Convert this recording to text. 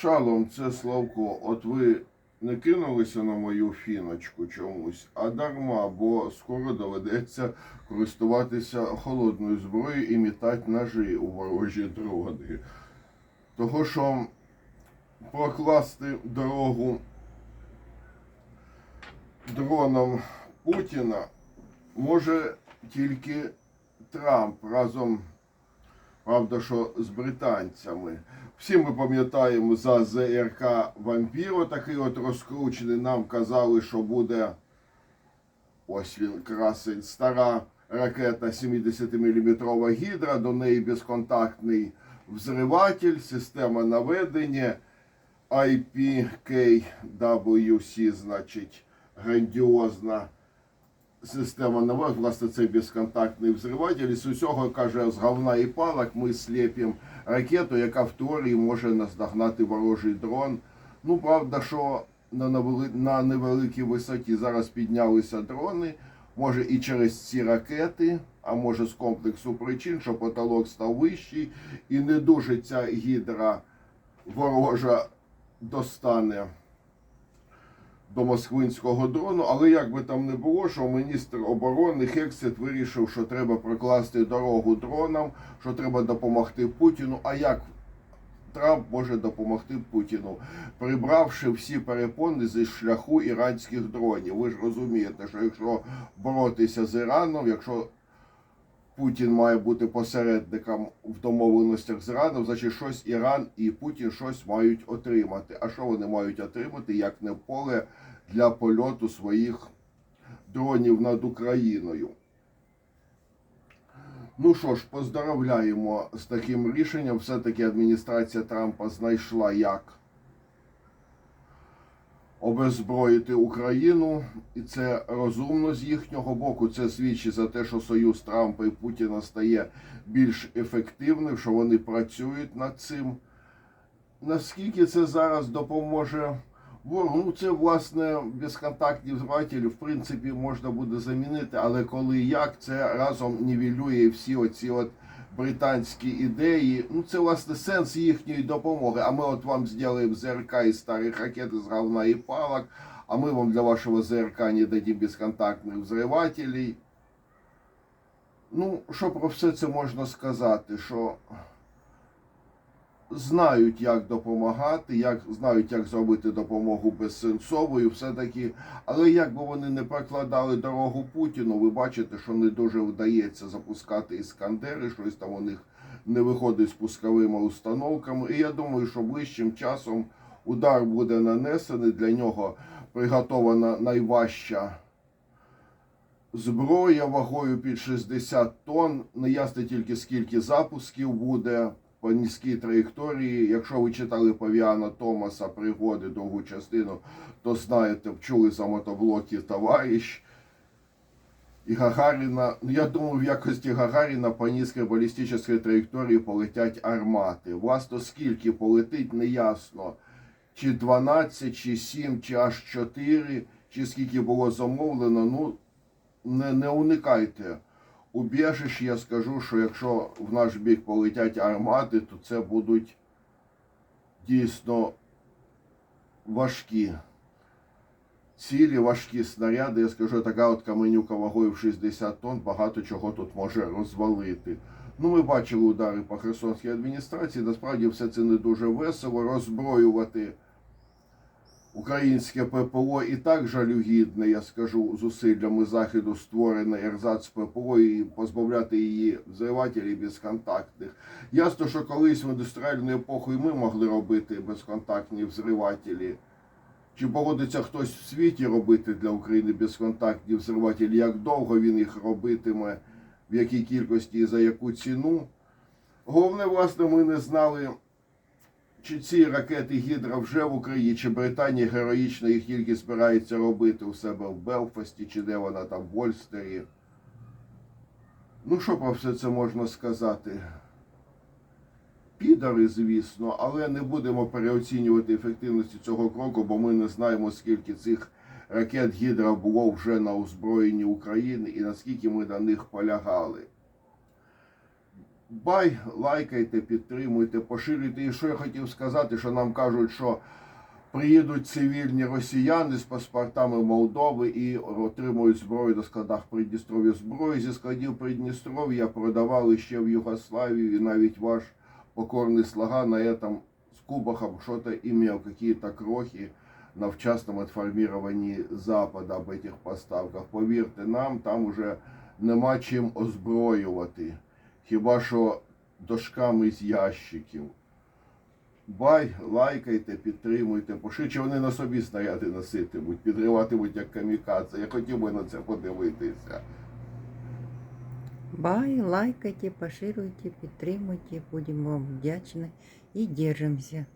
Шалом, це Славко. От ви не кинулися на мою фіночку чомусь, а дарма, бо скоро доведеться користуватися холодною зброєю і мітати ножі у ворожі дрони. Того, що прокласти дорогу дроном Путіна може тільки Трамп разом, правда, що з британцями. Всі ми пам'ятаємо за ЗРК Вампіро, такий от розкручений. Нам казали, що буде ось він красень, стара ракета 70-мм гідра, до неї безконтактний взриватель, система наведення IPKWC, значить, грандіозна система наведення. Власне, це безконтактний взриватель. І з усього, каже, з говна і палок ми сліпимо ракету, яка в теорії може наздогнати ворожий дрон. Ну, правда, що на невеликій висоті зараз піднялися дрони. Може і через ці ракети, а може з комплексу причин, що потолок став вищий, і не дуже ця гідра ворожа достане до москвинського дрону. Але як би там не було, що міністр оборони Хексет вирішив, що треба прокласти дорогу дронам, що треба допомогти Путіну. А як Трамп може допомогти Путіну, прибравши всі перепони зі шляху іранських дронів? Ви ж розумієте, що якщо боротися з Іраном, якщо Путін має бути посередником в домовленостях з Іраном, значить щось Іран і Путін щось мають отримати. А що вони мають отримати, як не поле для польоту своїх дронів над Україною? Ну що ж, поздравляємо з таким рішенням. Все-таки адміністрація Трампа знайшла як обезброїти Україну, і це розумно з їхнього боку. Це свідчить за те, що союз Трампа і Путіна стає більш ефективним, що вони працюють над цим. Наскільки це зараз допоможе ворогу? Ну, це власне безконтактні взривателі, в принципі, можна буде замінити, але коли як це разом нівелює всі оці от британські ідеї. Ну, це власне сенс їхньої допомоги. А ми от вам зробимо ЗРК із старих ракет з говна і палок, а ми вам для вашого ЗРК не дадим безконтактних взривателей. Ну, що про все це можна сказати? Що знають, як допомагати, як знають, як зробити допомогу безсенсовою, все-таки. Але як би вони не прокладали дорогу Путіну, ви бачите, що не дуже вдається запускати іскандери, щось там у них не виходить з пусковими установками. І я думаю, що ближчим часом удар буде нанесений. Для нього приготована найважча зброя вагою під 60 тонн. Не ясно тільки скільки запусків буде по низькій траєкторії. Якщо ви читали Павіана Томаса пригоди довгу частину, то знаєте, чули за мотоблоки товариш. І Гагаріна, ну я думаю, в якості Гагаріна по низькій балістичній траєкторії полетять армати. Власне, скільки полетить, не ясно. Чи 12, чи 7, чи аж 4, чи скільки було замовлено, ну не, не уникайте убіжищ, я скажу, що якщо в наш бік полетять армати, то це будуть дійсно важкі цілі, важкі снаряди. Я скажу, така от каменюка вагою в 60 тонн багато чого тут може розвалити. Ну, ми бачили удари по Херсонській адміністрації. Насправді все це не дуже весело. Роззброювати українське ППО і так жалюгідне, я скажу, зусиллями заходу створене ерзац ППО і позбавляти її взривателів безконтактних. Ясно, що колись в індустріальну епоху і ми могли робити безконтактні взривателі. Чи погодиться хтось в світі робити для України безконтактні взривателі? Як довго він їх робитиме, в якій кількості і за яку ціну? Головне, власне, ми не знали. Чи ці ракети Гідра вже в Україні, чи Британія героїчно їх тільки збирається робити у себе в Белфасті, чи де вона там в Вольстері? Ну, що про все це можна сказати? Підари, звісно, але не будемо переоцінювати ефективності цього кроку, бо ми не знаємо, скільки цих ракет Гідра було вже на озброєнні України і наскільки ми на них полягали. Бай, лайкайте, підтримуйте, поширюйте. І що я хотів сказати, що нам кажуть, що приїдуть цивільні росіяни з паспортами Молдови і отримують зброю до складах Придністров'я. Зброю зі складів Придністров'я продавали ще в Югославію, і навіть ваш покорний слуга на этом с Кубахом что-то имел, какие-то крохи на вчасному інформуванні Запада об этих поставках. Повірте нам, там уже нема чим озброювати. Хіба що дошками з ящиків. Бай, лайкайте, підтримуйте, поширюйте. Вони на собі снаряди носитимуть, підриватимуть як камікадзе. Я хотів би на це подивитися. Бай, лайкайте, поширюйте, підтримуйте. Будемо вам вдячні і держимося.